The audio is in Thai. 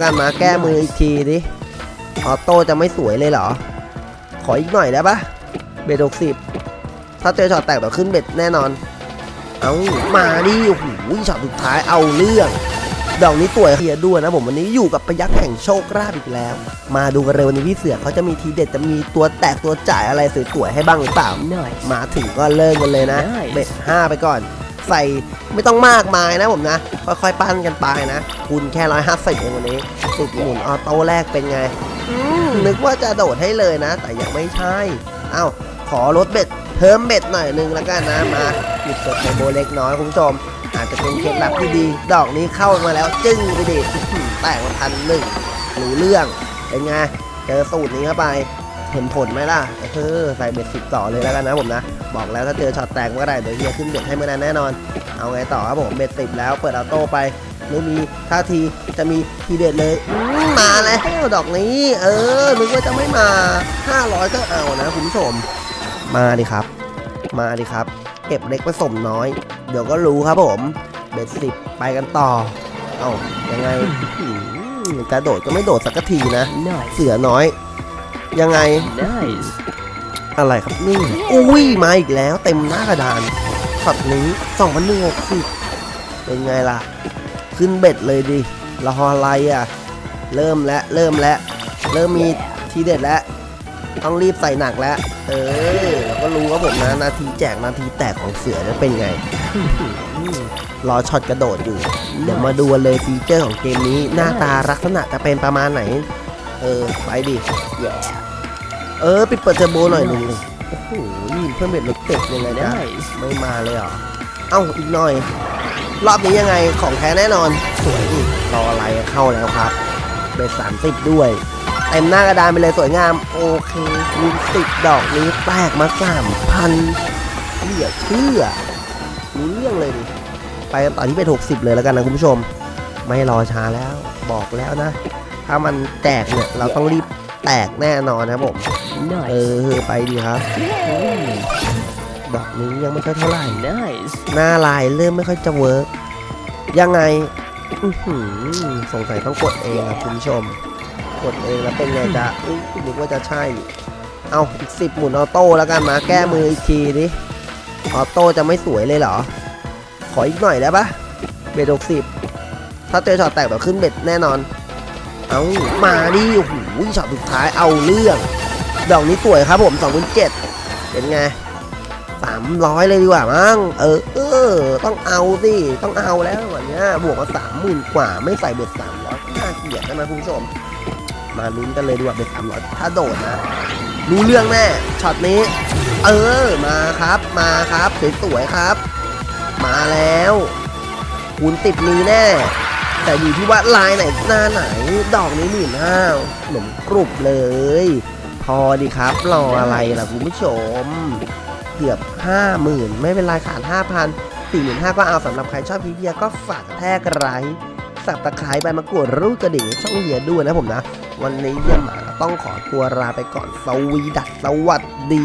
กันมาแก้มืออีกทีดิออโต้จะไม่สวยเลยเหรอ ขออีกหน่อยได้ปะเบ็ดหกสิบถ้าเจอช็อตแตกเดี๋ยวขึ้นเบ็ดแน่นอน เอามาดิโอ้โหช็อตสุดท้ายเอาเรื่องดอกนี้ตัวเคลียร์ด้วยนะผมวันนี้อยู่กับพยักแห่งโชคราบอีกแล้ว มาดูกันเร็ววันนี้พี่เสือเขาจะมีทีเด็ดจะมีตัวแตกตัวจ่ายอะไรสวยๆให้บ้างหรือเปล่า Nice. มาถึงก็เริ่มกันเลยนะได้เบ็ดห้าไปก่อน ใส่ไม่ต้องมากมายนะผมนะ ค่อยๆปั้นกันไปนะ คุณแค่ร้อยห้าสิบเองวันนี้ติดหมุนออโต้แรกเป็นไงอืมนึกว่าจะโดดให้เลยนะ แต่ยังไม่ใช่ เอ้า ขอลดเบ็ดเพิ่มเบ็ดหน่อยนึงแล้วกันนะมาหยุดเกิดในโบเล็กน้อยคุณผู้ชม อาจจะเป็นเคล็ดลับที่ดี ดอกนี้เข้ามาแล้วจึ้งไปดิอื้อหือแตกมาพันหนึ่งรู้เรื่องเป็นไงเจอสูตรนี้เข้าไป เห็นผลไหมล่ะเออใส่เบ็ดสิบต่อเลยแล้วกันนะผมนะ บอกแล้วถ้าเจอช็อตแตกเมื่อไหร่เดี๋ยวเฮียขึ้นเบ็ดให้ไม่ได้นแน่นอน เอาไงต่อครับผมเบ็ดสิบแล้วเปิดออโต้ไปไม่มีท่าทีจะมีทีเด็ดเลยมาแล้วดอกนี้ เออนึกว่าจะไม่มา 500 ก็เอานะคุณผู้ชมมาดิครับ มาดิครับ เก็บเล็กผสมน้อย เดี๋ยวก็รู้ครับผมเบ็ดสิบไปกันต่อ เอายังไงกระโดดก็ไม่โดดสักทีนะ เสือน้อย ยังไง Nice. อะไรครับนี่อุ้ยมาอีกแล้วเต็มหน้ากระดานช็อตนี้สองพันหนึ่งหกสิบเป็นไงล่ะ ขึ้นเบ็ดเลยดิรออะไรอะ เริ่มแล้วเริ่มแล้วเริ่มมีทีเด็ดแล้วต้องรีบใส่หนักแล้ว เออเราก็รู้ว่าผมนะนาทีแจกนาทีแตกของเสือจะเป็นไง รอช็อตกระโดดอยู่ เดี๋ยวมาดูกันเลยฟีเจอร์ของเกมนี้ หน้าตาลักษณะจะเป็นประมาณไหน เออ ไปดิ Yeah. เออปิดเปิดเทอร์โบหน่อยหนึ่งเลยโอ้โหนี่เพิ่มเบ็ดรถเต็กยังไงนะ Nice. ไม่มาเลยเหรอเอ้าอีกหน่อย รอบนี้ยังไงของแท้แน่นอนสวยดิรออะไรเข้าแล้วครับเบ็ดสามสิบด้วยเต็มหน้ากระดานไปเลยสวยงาม โอเคลูกติดดอกนี้แตกมาสามพันเหลือเชื่อรู้เรื่องเลยดิไปกันต่อที่เป็นหกสิบเลยแล้วกันนะคุณผู้ชม ไม่รอช้าแล้วบอกแล้วนะ ถ้ามันแตกเนี่ยเราต้องรีบแตกแน่นอนนะครับผม เอ Nice. อไปดีครับ Mm. ดอกนี้ยังไม่ค่อยเท่าไหร่ Nice. หน้าลายเริ่มไม่ค่อยจะเวิร์กยังไงอื้อหือสงสัยต้องกดเองครับคุณผู้ชม กดเองแล้วเป็นไงจะอุ๊ยนึกว่าจะใช่ เอาอีกสิบหมุนออโต้แล้วกันมาแก้มืออีกทีดิออโต้จะไม่สวยเลยเหรอ ขออีกหน่อยได้ปะเบ็ดหกสิบถ้าเจอช็อตแตกเดี๋ยวขึ้นเบ็ดแน่นอน เอามาดิโอ้โหช็อตสุดท้ายเอาเรื่อง ดอกนี้สวยครับผม2 7 0 0เป็นไงสามร้อยเลยดีกว่ามั้งเออเออ ต้องเอาสิต้องเอาแล้ววันนี้บวกมาสามหมื่นกว่าไม่ใส่เบ็ดสามร้อยน่าเกลียดใช่ไหมคุณผู้ชม มาลุ้นกันเลยดีกว่าเบ็ดสามร้อยถ้าโดดนะรู้เรื่องแน่ช็อตนี้ เออมาครับมาครับสวยๆครับ มาแล้วคุณติดมือแน่ แต่อยู่ที่ว่าลายไหนหน้าไหน ดอกนี้หมื่นห้าขนมกรุบเลย พอดีครับรออะไรล่ะคุณผู้ชม เกือบ 50,000 ไม่เป็นไรขาด5,000 45,000ก็เอาสำหรับใครชอบพีเพียก็ฝากแทกไลค์สับตะไคร้ใบมะกรูดรูดกระดิ่งช่องเฮียด้วยนะผมนะ วันนี้เยี่ยมหมาต้องขอตัวลาไปก่อนสวีดัสสวัสดี